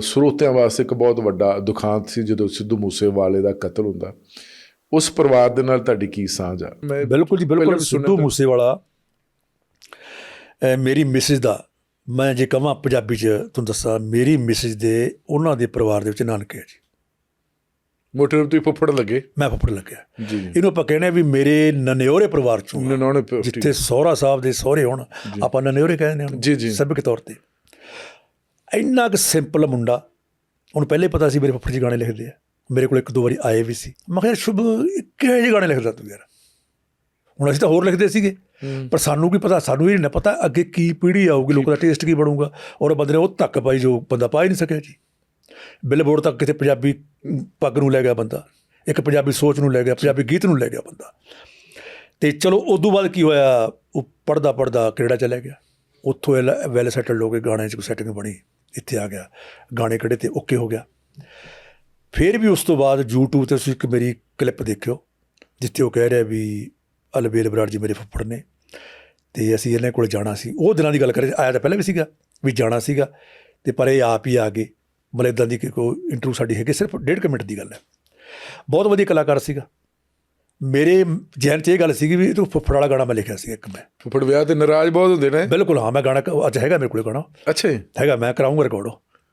ਸਰੋਤਿਆਂ ਵਾਸਤੇ ਇੱਕ ਬਹੁਤ ਵੱਡਾ ਦੁਖਾਂਤ ਸੀ ਜਦੋਂ ਸਿੱਧੂ ਮੂਸੇਵਾਲੇ ਦਾ ਕਤਲ ਹੁੰਦਾ। ਉਸ ਪਰਿਵਾਰ ਦੇ ਨਾਲ ਤੁਹਾਡੀ ਕੀ ਸਾਂਝ ਆ? ਮੈਂ ਬਿਲਕੁਲ ਜੀ ਬਿਲਕੁਲ। ਸਿੱਧੂ ਮੂਸੇਵਾਲਾ ਮੇਰੀ ਮਿਸਿਸ ਦਾ। ਮੈਂ ਜੇ ਕਹਾਂ ਪੰਜਾਬੀ ਚ ਤੁਹਾਨੂੰ ਦੱਸਾਂ ਮੇਰੀ ਮਿਸਿਸ ਦੇ ਉਹਨਾਂ ਦੇ ਪਰਿਵਾਰ ਦੇ ਵਿੱਚ ਨਾਨਕੇ ਜੀ। ਮੋਟੇ ਰੂਪ ਤੋਂ ਫੁੱਫੜ ਲੱਗੇ। ਮੈਂ ਫੁੱਫੜ ਲੱਗਿਆ। ਜੀ ਇਹਨੂੰ ਆਪਾਂ ਕਹਿੰਦੇ ਆ ਵੀ ਮੇਰੇ ਨਨਿਓਰੇ ਪਰਿਵਾਰ ਚੋਂ ਜਿੱਥੇ ਸਹੁਰਾ ਸਾਹਿਬ ਦੇ ਸਹੁਰੇ ਹੋਣ ਆਪਾਂ ਨਨਿਓਰੇ ਕਹਿੰਦੇ ਹਾਂ ਜੀ, ਜੀ। ਸਭਿਕ ਤੌਰ ਤੇ। ਇੰਨਾ ਕੁ ਸਿੰਪਲ ਮੁੰਡਾ ਉਹਨੂੰ ਪਹਿਲੇ ਪਤਾ ਸੀ ਮੇਰੇ ਫੁੱਫੜ ਜੀ ਗਾਣੇ ਲਿਖਦੇ ਆ। ਮੇਰੇ ਕੋਲ ਇੱਕ ਦੋ ਵਾਰੀ ਆਏ ਵੀ ਸੀ। ਮੈਂ ਕਿਹਾ ਸ਼ੁਭ ਕਿਹੋ ਜਿਹੇ ਗਾਣੇ ਲਿਖਦਾ ਤੂੰ ਯਾਰ? ਹੁਣ ਅਸੀਂ ਤਾਂ ਹੋਰ ਲਿਖਦੇ ਸੀਗੇ। ਪਰ ਸਾਨੂੰ ਕੀ ਪਤਾ ਸਾਨੂੰ ਇਹ ਨਹੀਂ ਪਤਾ ਅੱਗੇ ਕੀ ਪੀੜ੍ਹੀ ਆਊਗੀ ਲੋਕਾਂ ਦਾ ਟੇਸਟ ਕੀ ਬਣੂਗਾ। ਔਰ ਬੰਦੇ ਨੇ ਉਹ ਤੱਕ ਪਾਈ ਜੋ ਬੰਦਾ ਪਾ ਹੀ ਨਹੀਂ ਸਕਿਆ ਜੀ। ਬਿਲਬੋਰਡ ਤੱਕ ਕਿਤੇ ਪੰਜਾਬੀ ਪੱਗ ਨੂੰ ਲੈ ਗਿਆ ਬੰਦਾ। ਇੱਕ ਪੰਜਾਬੀ ਸੋਚ ਨੂੰ ਲੈ ਗਿਆ ਪੰਜਾਬੀ ਗੀਤ ਨੂੰ ਲੈ ਗਿਆ ਬੰਦਾ। ਤੇ ਚਲੋ ਉਦੋਂ ਬਾਅਦ ਕੀ ਹੋਇਆ? ਉਹ ਪੜਦਾ ਪੜਦਾ ਕੈਨੇਡਾ ਚਲਾ ਗਿਆ? ਉੱਥੋਂ ਵੈਲ ਸੈਟਲਡ ਹੋ ਕੇ ਗਾਣੇ 'ਚ ਕੋਈ ਸੈਟਿੰਗ ਬਣੀ। ਇੱਥੇ ਆ ਗਿਆ। ਗਾਣੇ ਕੱਢੇ ਤੇ ਓਕੇ ਹੋ ਗਿਆ। ਫਿਰ ਵੀ ਉਸ ਤੋਂ ਬਾਅਦ YouTube ਤੇ ਤੁਸੀਂ ਇੱਕ ਮੇਰੀ ਕਲਿੱਪ ਦੇਖਿਓ, ਜਿੱਥੇ ਉਹ ਕਹਿ ਰਿਹਾ ਵੀ ਅਲਬੇਲ ਬਰਾੜ ਜੀ ਮੇਰੇ ਫੁੱਫੜ ਨੇ ਤੇ ਅਸੀਂ ਇਹਨਾਂ ਕੋਲ ਜਾਣਾ ਸੀ। ਉਹ ਦਿਨਾਂ ਦੀ ਗੱਲ ਕਰੇ ਆਇਆ ਤਾਂ ਪਹਿਲਾਂ ਵੀ ਸੀਗਾ ਵੀ ਜਾਣਾ ਸੀਗਾ ਤੇ ਪਰ ਇਹ ਆਪ ਹੀ ਆ ਗਏ। ਮਤਲਬ ਇੱਦਾਂ ਦੀ ਕਿ ਕੋਈ ਇੰਟਰਵਿਊ ਸਾਡੀ ਹੈਗੀ, ਸਿਰਫ ਡੇਢ ਕੁ ਮਿੰਟ ਦੀ ਗੱਲ ਹੈ। ਬਹੁਤ ਵਧੀਆ ਕਲਾਕਾਰ ਸੀਗਾ। ਮੇਰੇ ਜਹਿਨ 'ਚ ਇਹ ਗੱਲ ਸੀਗੀ ਵੀ ਤੂੰ ਫੁੱਫੜ ਵਾਲਾ ਗਾਣਾ ਮੈਂ ਲਿਖਿਆ ਸੀ ਇੱਕ ਮੈਂ। ਫੁੱਫੜ ਵਿਆਹ ਤੇ ਨਾਰਾਜ਼ ਬਹੁਤ ਹੁੰਦੇ ਨੇ। ਬਿਲਕੁਲ ਹਾਂ ਮੈਂ ਗਾਣਾ ਅੱਜ ਹੈਗਾ ਮੇਰੇ ਕੋਲ ਗਾਣਾ। ਅੱਛਾ ਹੈਗਾ ਮੈਂ ਕਰਾਉਂਗਾ ਰਿਕਾਰਡ